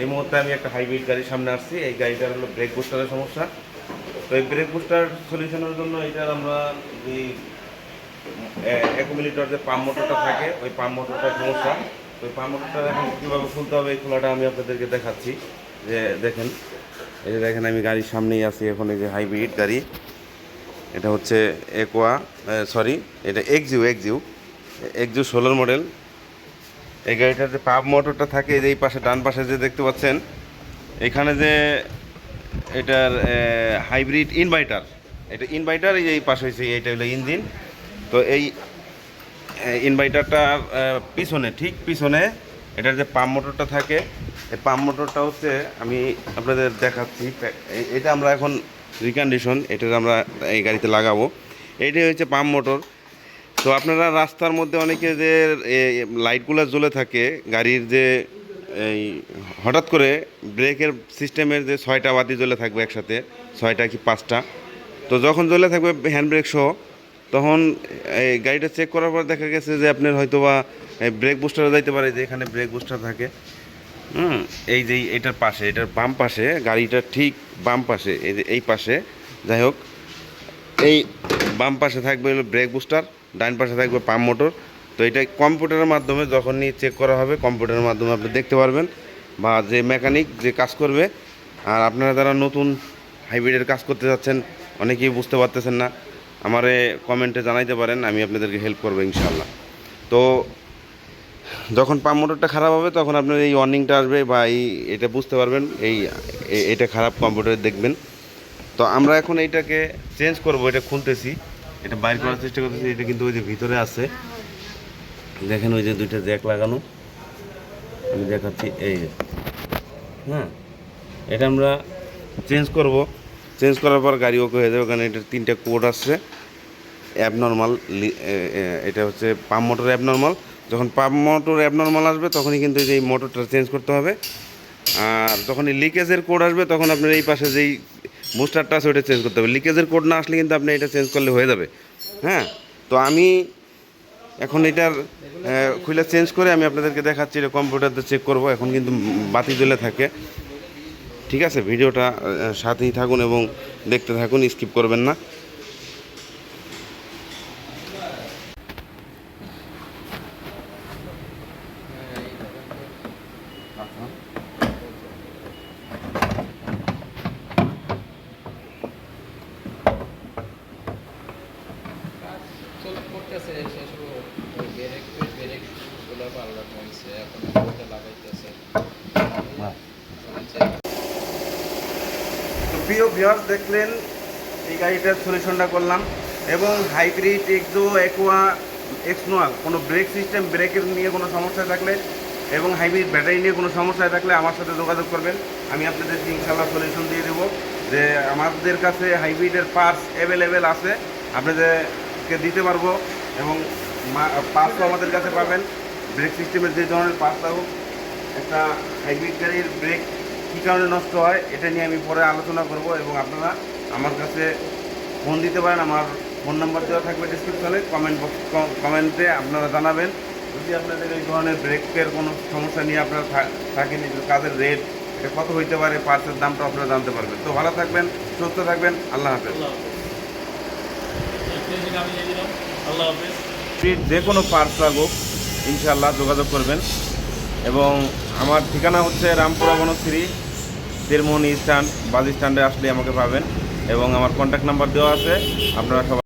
এই মুহূর্তে আমি একটা হাইব্রিড গাড়ির সামনে আসছি। এই গাড়িটার হলো ব্রেক বুস্টারের সমস্যা। তো এই ব্রেক বুস্টার সলিউশনের জন্য এটার আমরা যে অ্যাকুমিলেটর যে পাম্প মোটরটা থাকে, ওই পাম্প মোটরটার সমস্যা। তো ওই পাম্প মোটরটা এখন কীভাবে খুলতে হবে এই খোলাটা আমি আপনাদেরকে দেখাচ্ছি। যে দেখেন, এই যে দেখেন আমি গাড়ির সামনেই আছি এখন, এই যে হাইব্রিড গাড়ি। এটা হচ্ছে একোয়া সরি এটা এক্সিউ এক্সিউ এক্সিউ ষোলোর মডেল এই গাড়িটার যে পাম্প মোটরটা থাকে, এই পাশে, ডান পাশে যে দেখতে পাচ্ছেন, এখানে যে এটার হাইব্রিড ইনভার্টার এটা ইনভার্টার এই পাশে হয়েছে এইটা হলো ইঞ্জিন তো এই ইনভার্টারটার পিছনে, ঠিক পিছনে এটার যে পাম্প মোটরটা থাকে, এই পাম্প মোটরটা হচ্ছে, আমি আপনাদের দেখাচ্ছি এটা আমরা এখন রিকন্ডিশন এটা আমরা এই গাড়িতে লাগাবো। এইটাই হচ্ছে পাম্প মোটর। তো আপনারা রাস্তার মধ্যে অনেকে যে লাইটগুলো জ্বলে থাকে, গাড়ির যে, এই, হঠাৎ করে ব্রেকের সিস্টেমের যে ছয়টা বাতি জ্বলে থাকবে একসাথে, ছয়টা কি পাঁচটা, তো যখন জ্বলে থাকবে হ্যান্ড ব্রেক সহ, তখন এই গাড়িটা চেক করার পর দেখা গেছে যে আপনার হয়তো বা ব্রেক বুস্টারও যাইতে পারে, যে এখানে ব্রেক বুস্টার থাকে। হুম, এই যে এটার পাশে, এটার বাম পাশে গাড়িটার ঠিক বাম পাশে, এই যে এই পাশে, যাই হোক, এই বাম পাশে থাকবে হলো ব্রেক বুস্টার ডান পাশে থাকবে পাম্প মোটর। তো এটা কম্পিউটারের মাধ্যমে যখনই চেক করা হবে, কম্পিউটারের মাধ্যমে আপনি দেখতে পারবেন বা যে মেকানিক যে কাজ করবে। আর আপনারা যারা নতুন হাইব্রিডের কাজ করতে যাচ্ছেন, অনেকেই বুঝতে পারতেছেন না। আমারে কমেন্টে জানাইতে পারেন, আমি আপনাদেরকে হেল্প করব ইনশাল্লাহ তো যখন পাম্প মোটরটা খারাপ হবে, তখন আপনার এই ওয়ার্নিংটা আসবে বা এই এটা বুঝতে পারবেন, এই এটা খারাপ কম্পিউটারে দেখবেন। তো আমরা এখন এইটাকে চেঞ্জ করব, এটা খুলতেছি। এটা বাইর করার চেষ্টা করতেছি, এটা কিন্তু ওই যে ভিতরে আছে। দেখেন ওই যে দুইটা জ্যাক লাগানো। আমি দেখাচ্ছি, এই যে। হ্যাঁ এটা আমরা চেঞ্জ করব। চেঞ্জ করার পর গাড়ি ওকে হয়ে যাবে, কারণ এটার তিনটা কোড আসছে অ্যাবনর্মাল এটা হচ্ছে পাম্প মোটর অ্যাবনর্মাল। যখন পাম্প মোটর অ্যাবনর্মাল আসবে, তখনই কিন্তু এই মোটরটা চেঞ্জ করতে হবে। আর যখন এই লিকেজের কোড আসবে, তখন আপনার এই পাশে যেই বুস্টারটা আছে ওইটা চেঞ্জ করতে হবে। লিকেজের কোড না আসলে কিন্তু আপনি এটা চেঞ্জ করলে হয়ে যাবে। হ্যাঁ? তো আমি এখন এটার খুলে চেঞ্জ করে আমি আপনাদেরকে দেখাচ্ছি, এটা কম্পিউটারতে চেক করব। এখন কিন্তু বাতি জ্বলে থাকে। ঠিক আছে? ভিডিওটা সাথেই থাকুন এবং দেখতে থাকুন স্কিপ করবেন না। চলে করতেছে শেষ ওই ব্রেক ব্রেকগুলো পাল্টানো হয়েছে এখন লাগাইতেছে। প্রিয় ভিউয়ার্স দেখলেন এই গাড়িটার সলিউশনটা করলাম। এবং হাইব্রিড এক্সো একোয়া এক্সনোয়া কোনো ব্রেক সিস্টেম ব্রেকের নিয়ে কোনো সমস্যা থাকলে এবং হাইব্রিড ব্যাটারি নিয়ে কোনো সমস্যা থাকলে আমার সাথে যোগাযোগ করবেন। আমি আপনাদেরকে ইনশাল্লাহ সলিউশন দিয়ে দেবো যে আমাদের কাছে হাইব্রিডের পার্টস অ্যাভেলেবেল আছে। আপনাদেরকে দিতে পারব। এবং পার্টসও আমাদের কাছে পাবেন। ব্রেক সিস্টেমের যে ধরনের লাগুক একটা হাইব্রিড গাড়ির ব্রেক কী কারণে নষ্ট হয়, এটা নিয়ে আমি পরে আলোচনা করব এবং আপনারা আমার কাছে ফোন দিতে পারেন। আমার ফোন নাম্বার দেওয়া থাকবে ডিসক্রিপশনে কমেন্ট বক্স কমেন্টে আপনারা জানাবেন। যদি আপনাদের এই ধরনের ব্রেকের কোনো সমস্যা নিয়ে আপনারা থাকেন কাজের রেট এটা কত হইতে পারে পার্সের দামটা আপনারা জানতে পারবেন। তো ভালো থাকবেন, সুস্থ থাকবেন, আল্লাহ হাফেজ। আল্লাহ হাফিজ। যে কোনো পার্টস লাগুক ইনশাল্লাহ যোগাযোগ করবেন। এবং আমার ঠিকানা হচ্ছে রামপুরা বনশ্রী তেরমোহন স্ট্যান্ড বাস স্ট্যান্ডে আসলে আমাকে পাবেন। এবং আমার কন্ট্যাক্ট নাম্বার দেওয়া আছে, আপনারা সবাই